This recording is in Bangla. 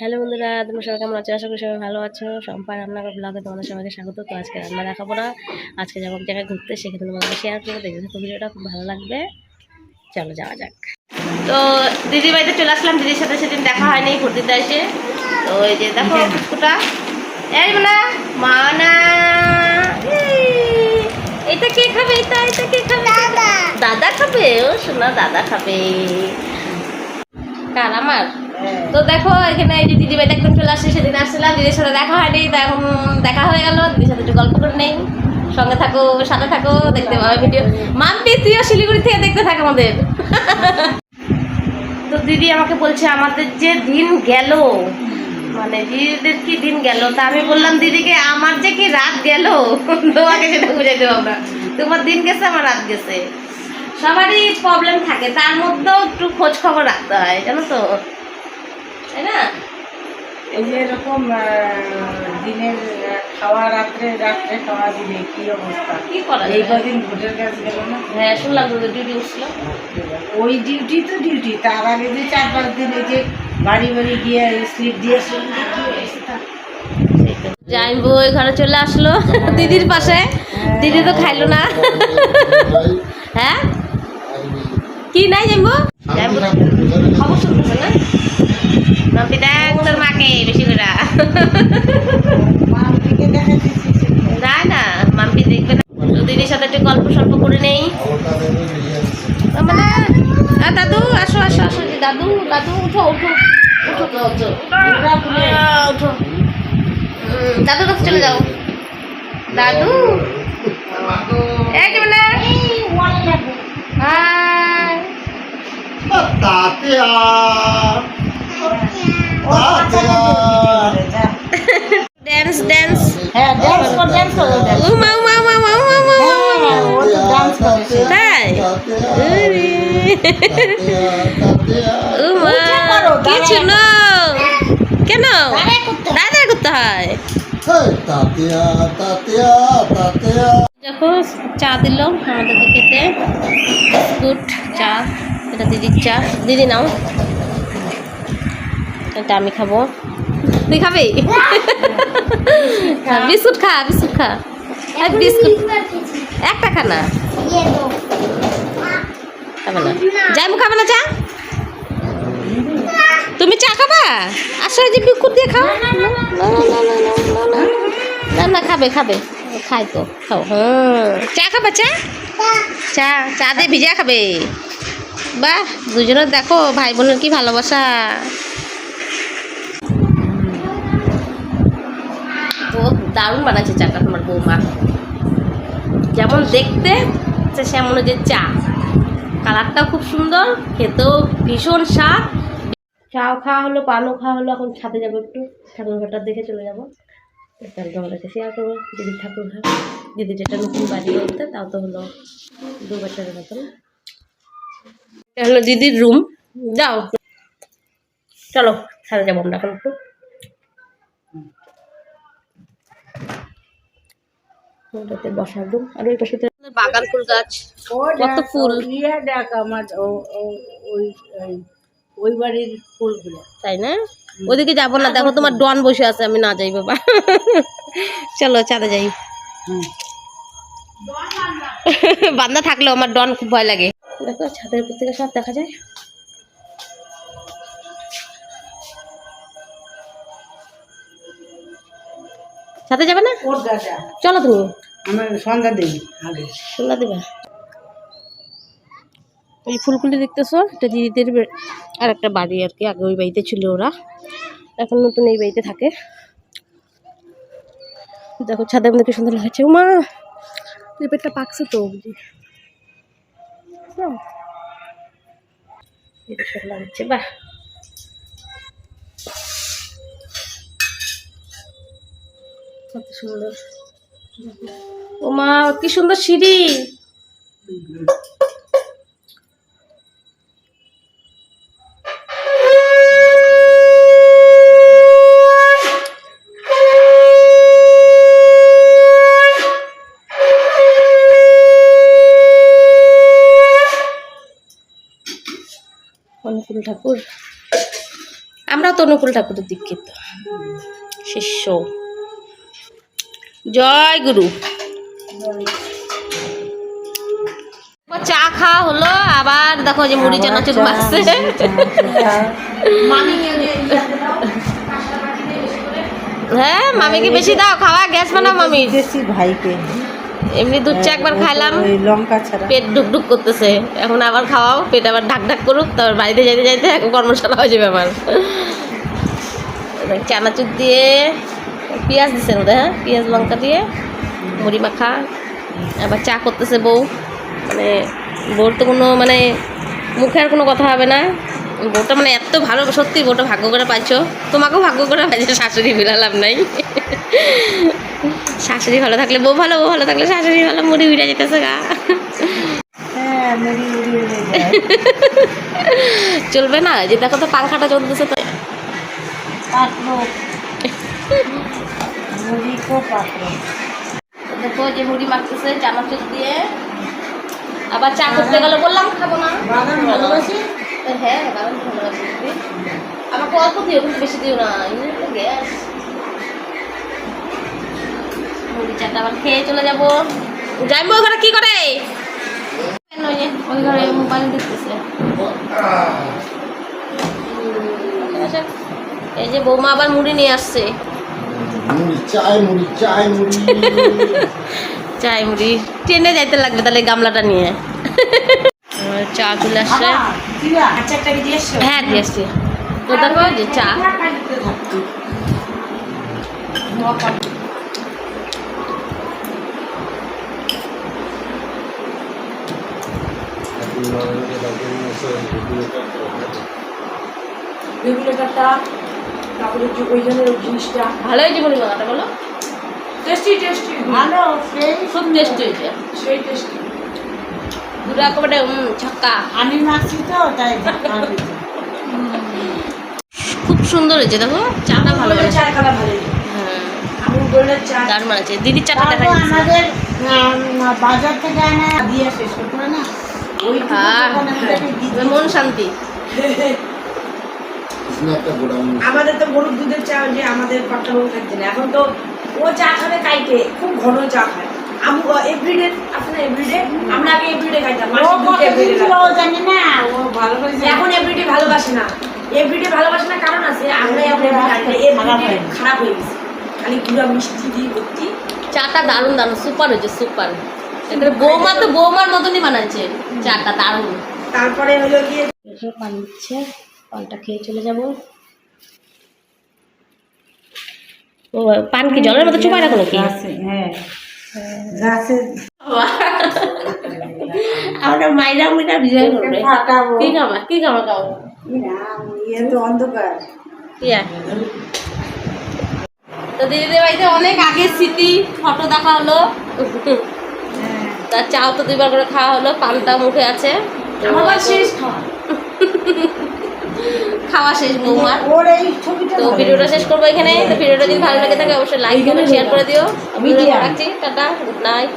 হ্যালো বন্ধুরা তোমরা সবাই কেমন আছো? আশা করি সবাই ভালো আছো। সম্পা রান্নাঘর ব্লগে তোমাদের সবাইকে স্বাগত। তো আজকে রান্না দেখাবো না। আজকে যাব জায়গায় ঘুরতে সেখানে তোমাদের শেয়ার করব। দেখবে তো ভিডিওটা খুব ভালো লাগবে। চলো যাওয়া যাক। তো দিদির বাড়িতে চলে আসলাম। দিদির সাথে সেদিন দেখা হয়নি ঘুরতে এসে তো এই যে দেখো ফুটকুটা এই না মা না এই, এটা কে খাবে? এটা এটা কে খাবে? দাদা। খাবে? ও শোনা দাদা খাবে। কার আমার? তো দেখো, এখানে এই যে দিদি বাড়িতে একদম চলে আসছে, সেদিন আসছিলাম, দিদির সাথে দেখা হয়নি, তা এখন দেখা হয়ে গেল, দিদির সাথে একটু গল্প করে নেই। সঙ্গে থাকো, সাথে থাকো, দেখতে পাবে ভিডিও মাম্পি তুইও শিলিগুড়ি থেকে দেখতে থাক আমাদের। তো দিদি আমাকে বলছে, আমাদের যে দিন গেল মানে দিদিদের কি দিন গেল? তা আমি বললাম, দিদিকে, আমার যে কি রাত গেল? তোমাকে সেটা বুঝাইতে দেবো না। তোমার দিন গেছে, আমার রাত গেছে। সবারই প্রবলেম থাকে, তার মধ্যেও একটু খোঁজ খবর রাখতে হয়, জানো তো? তাই না? এই যে এরকম দিনের খাওয়া রাত্রে রাত্রে খাওয়া দিনে কি অবস্থা? কি করা এই কদিন ভোটের কাজ গেল না? হ্যাঁ শুনলাম তো ডিউটি উঠছিল। ওই ডিউটি তো ডিউটি তার আগে যে চার পাঁচ দিন এই যে বাড়ি বাড়ি গিয়ে স্লিপ দিয়ে ঘরে চলে আসলো দিদির পাশে। দিদি তো খাইলো না। হ্যাঁ? কি নাই খবর শুনতেছে না? মাম্পি দেখ তোর মাকে বেশি করে না না মাম্পি দেখবে না দিদির সাথে একটু গল্প সল্প করে নেই দাদু আসো আসো আসো দাদু দাদু উঠো উঠো উঠো উঠো উঠো দাদুর কাছে চলে যাও দাদু তাতে আর ড্যান্স ড্যান্স হ্যাঁ ড্যান্স কর ড্যান্স কর উমা উমা উমা উমা উমা উমা হ্যাঁ ও তো ডান্স করে তাই? উরি। উমা করো, কি ছিল? কেন? দাঁড়ায় করতে হয়। তাতিয়া তাতিয়া তাতিয়া। দেখো চা দিল আমাদেরকে খেতে। বিস্কুট চা এটা দিদির চা। দিদি নাও। এটা আমি খাব। তুই খাবি? বিস্কুট খা বিস্কুট খা। বিস্কুট একটা খানা না। না। চা? তুমি চা খাবা? বিস্কুট দিয়ে খাও। না না খাবে খাবে। তো খাও। চা খাবা চা? চা। চা ভিজা খাবে। বাহ দুজনের দেখো ভাই বোনের কি ভালোবাসা। তো দারুণ বানাচ্ছে চাটা তোমার বৌমা। যেমন দেখতে সেমন যে চা। কালারটাও খুব সুন্দর খেতেও ভীষণ স্বাদ। চাও খাওয়া হলো পানও খাওয়া হলো এখন ছাদে যাব একটু। ঠাকুর ঘরটা দেখে চলে যাব। তাহলে তোমাদেরকে শেয়ার করব দিদির ঠাকুর ঘর। দিদি যেটা নতুন বাড়ি করতে তাও তো হলো দু বছরের মতন। এটা হলো দিদির রুম যাও। চলো ছাদে যাব আমরা এখন একটু। ওটাতে বসার রুম আর ওই পাশে বাগান ফুল গাছ। কত ফুল। ইয়ে দেখ আমার ওই ওই- ওই বাড়ির ফুলগুলো। তাই না? ওদিকে যাব না দেখো তোমার ডন বসে আছে আমি না যাই বাবা। চলো চাঁদে যাই। হুম। বান্দা থাকলেও আমার ডন খুব ভয় লাগে। দেখো ছাদের উপর থেকে সব দেখা যায়। ছাদে যাবে না? ওর দাদা। চলো তুমি। আমার সন্ধ্যা দেবী আগে। সন্ধ্যা দেবে? এই ফুলগুলি দেখতেছো? এটা দিদিদের আর একটা বাড়ি আর কি আগে ওই বাড়িতে ছিল ওরা। এখন নতুন এই বাড়িতে থাকে। দেখো ছাদের মধ্যে কি সুন্দর লাগছে উমা! এই পেটটা পাকছে তো বুঝি। এটা সুন্দর লাগছে বাহ! কত সুন্দর। ওমা কি সুন্দর সিঁড়ি। অনুকূল ঠাকুর। আমরাও তো অনুকূল ঠাকুর দীক্ষিত শিষ্য জয় গুরু। চা খাওয়া হলো আবার দেখো যে মুড়ি চানাচুর বাসছে হ্যাঁ মামিকে বেশি দাও খাওয়া গ্যাস বানাও মামি ভাইকে। এমনি দুধ চা একবার খাইলাম। লঙ্কা ছাড়া। পেট ঢুকঢুক করতেছে। এখন আবার খাওয়াও পেট আবার ঢাক ঢাক করুক তারপর বাড়িতে যাইতে যাইতে এখন কর্মশালা হয়ে যাবে আমার এবার চানাচুর দিয়ে পেঁয়াজ দিছে ওদের হ্যাঁ? পেঁয়াজ লঙ্কা দিয়ে মুড়ি মাখা। আবার চা করতেছে বউ। মানে বউর তো কোনো মানে মুখে আর কোনো কথা হবে না। বউটা মানে এত ভালো সত্যি বউটা ভাগ্য করে পাইছো। তোমাকেও ভাগ্য করে পাইছো শাশুড়ি বিলালাম নাই। শাশুড়ি ভালো থাকলে বউ ভালো বউ ভালো থাকলে শাশুড়ি ভালো মুড়ি উড়ে যেতেছে গা। হ্যাঁ চলবে না যে দেখো তো পাংখাটা চলতেছে তো। মুড়ি কো পাকলো দেখো যে মুড়ি মাখতেছে চানাচুর দিয়ে আবার চা করতে গেলে বললাম খাব না ভালোবাসি হ্যাঁ বাদাম ভালোবাসি। আমাকে অল্প দিও কিন্তু বেশি দিও না গ্যাস মুড়ি চাটা আবার খেয়ে চলে যাব যাইবো ওখানে কি করে মোবাইল এই যে বৌমা আবার মুড়ি নিয়ে আসছে মুড়ি চাই মুড়ি চাই মুড়ি। চাই মুড়ি। ট্রেনে যাইতে লাগবে তাহলে গামলাটা নিয়ে। চা চলে আসছে। হ্যাঁ দিয়ে আসছি তো দেখো যে চা। রেগুলেটরটা তারপরে যে ওইখানের জিনিসটা। ভালো হয়েছে মুড়ি মাখাটা বলো। টেস্টি টেস্টি ভালো খুব টেস্ট হয়েছে। সেই টেস্টি একেবারে ছক্কা। আমি মাখছি তো তাই খুব সুন্দর হয়েছে দেখো। চাটা ভালো হয়েছে। ভালো হ্যাঁ। দারুণ আছে দিদির চাটা দেখা যাচ্ছে আমাদের বাজার থেকে আনা দিয়ে শেষ করতে না? ওই হ্যাঁ মন শান্তি। আমাদের তো গরুর দুধের চা যে আমাদের পাট্টা বউ খাচ্ছে না এখন তো ও চা খাবে কাইটে খুব ঘন চা খায়। আমি এভরিডে আছে এভরিডে আমরা আগে এভরিডে খাইতাম। ও মাসে দুটো কতদিন everyday ছিল খাইতাম। ও জানি না ও ভালো এখন এভরিডে ভালোবাসে না। এভরিডে ভালোবাসে না কারণ আছে আমরা খারাপ হয়ে গেছে। খারাপ গেছে। খালি গুঁড়া মিষ্টি দিয়ে ভর্তি। চাটা দারুণ দারুণ সুপার হয়েছে সুপার বৌমা তো বৌমার মতনই বানাচ্ছে চাটা দারুণ। তারপরে হলো গিয়ে পানটা খেয়ে চলে যাব। ও পান কি জলের মতো চুপায় রাখো নাকি? হ্যাঁ। আমরা মাইরা মুইরা বিজয় করবে। কি খাবার কি খাবার খাও? ইয়ে তো অন্ধকার। তো দিদিদের বাড়িতে অনেক আগের স্মৃতি ফটো দেখা হলো। হ্যাঁ। তার চাও তো দুইবার করে খাওয়া হলো পানটা মুখে আছে। শেষ খাওয়া। খাওয়া শেষ বৌমার তো ভিডিওটা শেষ করব এখানে। তো ভিডিওটা যদি ভালো লাগে থাকে অবশ্যই লাইক কমেন্ট শেয়ার করে দিও। রাখছি টাটা গুড নাইট